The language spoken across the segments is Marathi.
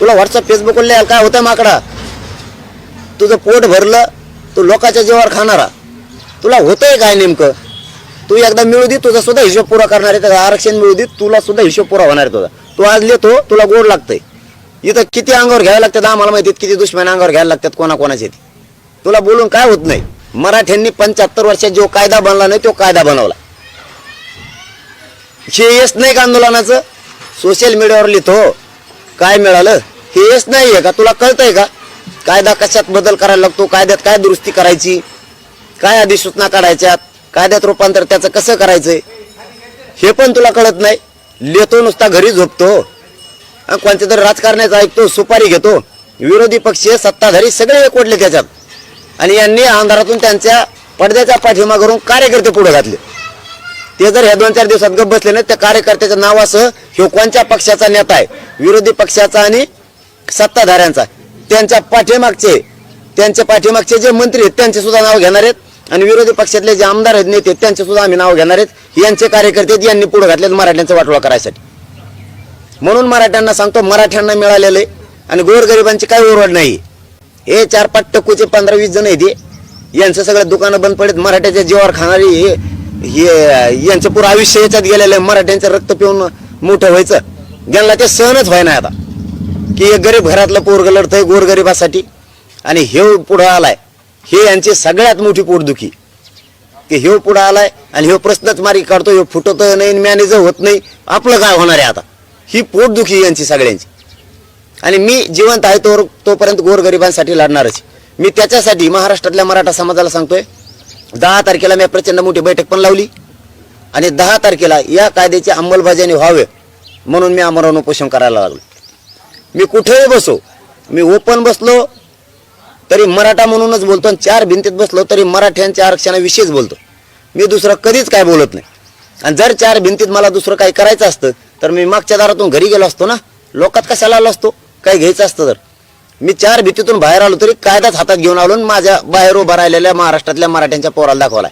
तुला व्हॉट्सअप फेसबुकवर लिहायला काय होतं माकडा? तुझं पोट भरलं तू लोकांच्या जीवावर खाणारा. तुला होतंय काय नेमकं? तू एकदा मिळू दे तुझा सुद्धा हिशोब पुरा करणार आहे त्याचं आरक्षण मिळू दे तुला सुद्धा हिशोब पुरा होणार आहे तुझा. तू आज लिहितो तुला गोड लागतंय. इथं किती अंगावर घ्यायला लागतात आम्हाला माहिती आहेत किती दुश्मन अंगावर घ्यायला लागतात कोणाकोणाचे ते. तुला बोलून काय होत नाही. मराठ्यांनी पंच्याहत्तर वर्षात जो कायदा बनला नाही तो कायदा बनवला. हे येस नाही का आंदोलनाचं? सोशल मीडियावर लिहितो. काय मिळालं? हे नाही आहे का? तुला कळतंय का? कायदा कशात बदल करायला लागतो? कायद्यात काय दुरुस्ती करायची? काय अधिसूचना काढायच्यात? कायद्यात रूपांतर त्याचं कसं करायचंय? हे पण तुला कळत नाही? लेतो नुसता घरी झोपतो. कोणत्या तरी राजकारण्याचा ऐकतो सुपारी घेतो. विरोधी पक्ष सत्ताधारी सगळे एकवटले त्याच्यात. आणि यांनी अंधारातून त्यांच्या पडद्याच्या पाठीमागरून कार्यकर्ते पुढे घातले. ते जर ह्या दोन चार दिवसात गप बसले नाही त्या कार्यकर्त्याच्या नावासह ह्यो कोणत्या पक्षाचा नेता आहे? विरोधी पक्षाचा आणि सत्ताधाऱ्यांचा. त्यांच्या पाठीमागचे त्यांच्या पाठीमागचे जे मंत्री आहेत त्यांचे सुद्धा नाव घेणार आहेत. आणि विरोधी पक्षातले जे आमदार आहेत नेते त्यांचे सुद्धा आम्ही नाव घेणार आहेत. यांचे कार्यकर्ते यांनी पुढे घातलेत मराठ्यांचा वाटोळा करायसाठी. म्हणून मराठ्यांना सांगतो मराठ्यांना मिळालेलं आहे आणि गोरगरिबांची काही ओरड नाही. हे चार पाच टक्कूचे पंधरा वीस जण आहेत यांचं सगळं दुकानं बंद पडत मराठ्याच्या जीवावर खाणारी हे हे यांचं पुरं आयुष्य याच्यात गेलेलं आहे. मराठ्यांचं रक्त पिऊन मोठं व्हायचं. ज्यांना ते सहनच व्हाय आता. की एक गरीब घरातलं पोरग लढतंय गोरगरिबासाठी. आणि हे पुढं आलाय. हे यांची सगळ्यात मोठी पोटदुखी. की ह्यो पुढं आलाय आणि ह्यो प्रश्नच मारी काढतो ह्यो फुटत नाही मॅनेजर होत नाही. आपलं काय होणार आहे आता? ही पोटदुखी यांची सगळ्यांची. आणि मी जिवंत आहे तो तोपर्यंत गोरगरिबांसाठी लढणारच मी त्याच्यासाठी महाराष्ट्रातल्या मराठा समाजाला सांगतोय दहा तारखेला मी प्रचंड मोठी बैठक पण लावली. आणि दहा तारखेला या कायद्याची अंमलबजावणी व्हावे म्हणून मी आमरण उपोषण करायला लागलो. मी कुठेही बसो मी ओपन बसलो तरी मराठा म्हणूनच बोलतो आणि चार भिंतीत बसलो तरी मराठ्यांच्या आरक्षणाविषयीच बोलतो. मी दुसरं कधीच काय बोलत नाही. आणि जर चार भिंतीत मला दुसरं काही करायचं असतं तर मी मागच्या दारातून घरी गेलो असतो ना. लोकात कशाला आलो असतो? काही घ्यायचं असतं तर. मी चार भीतीतून बाहेर आलो तरी कायदाच हातात घेऊन आलो माझ्या बाहेर उभा राहिलेल्या महाराष्ट्रातल्या मराठ्यांच्या पोराला दाखवलाय.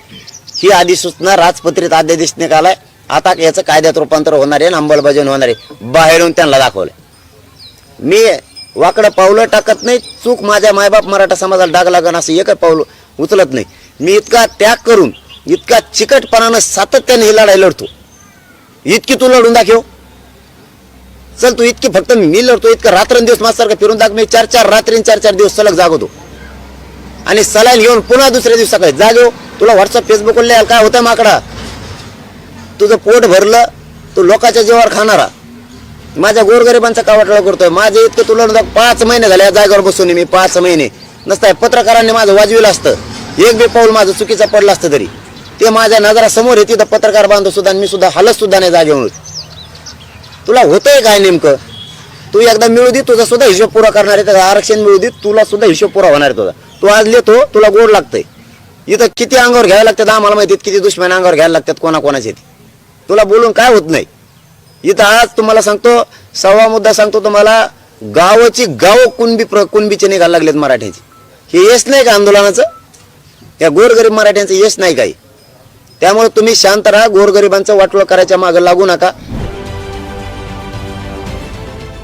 ही अधिसूचना राजपत्रित अध्यादेश निघालाय आता याचं कायद्यात रूपांतर होणार आहे अंमलबजावणी होणार आहे. बाहेरून त्यांना दाखवलं मी वाकडं पावलं टाकत नाही चूक माझ्या मायबाप मराठा समाजाला डाग लागण असं एकच पाऊल उचलत नाही. मी इतका त्याग करून इतका चिकटपणानं सातत्याने ही लढाई लढतो. इतकी तू लढून दाखव. चल तू इतकी फक्त मी लढतो इतकं रात्रंदिवस माझ्यासारखं फिरून दाख मी चार चार रात्री चार चार दिवस सलग जागवतो. आणि सलाईन घेऊन पुन्हा दुसऱ्या दिवस सकाळी जागेव. तुला व्हॉट्सअप फेसबुकवर लिहायला काय होता माकडा? तुझं पोट भरलं तू लोकांच्या जीवावर खाणारा. माझ्या गोरगरिबांचा कावटळा करतोय. माझे इतकं तुला ना पाच महिने झाले या जागेवर बसून मी पाच महिने. नसताय पत्रकारांनी माझं वाजविलं असतं. एक बी पाऊल माझं चुकीचं पडलं असतं तरी. ते माझ्या नजरासमोर येते तिथं पत्रकार बांधव सुद्धा मी सुद्धा हलत सुद्धा नाही जागेवर तुला होतंय काय नेमकं? तू एकदा मिळू दे तुझा सुद्धा हिशोब पुरा करणार आहे. आरक्षण मिळू दे तुला सुद्धा हिशोब पुरा होणार आहे तुझा. तू आज लिहितो तुला गोड लागतंय. इथं किती अंगावर घ्यायला लागतात आम्हाला माहिती आहेत किती दुश्मन अंगावर घ्यायला लागतात कोणाकोणाचे तुला बोलून काय होत नाही. इथं आज तुम्हाला सांगतो सव्वा मुद्दा सांगतो तुम्हाला गावाची गाव कुणबी प्र कुणबीचे निघायला लागलेत मराठ्यांचे. हे यश नाही का आंदोलनाचं? या गोरगरीब मराठ्यांचं यश नाही काही. त्यामुळे तुम्ही शांत राहा गोरगरिबांचं वाटोळ करायच्या मागं लागू नका.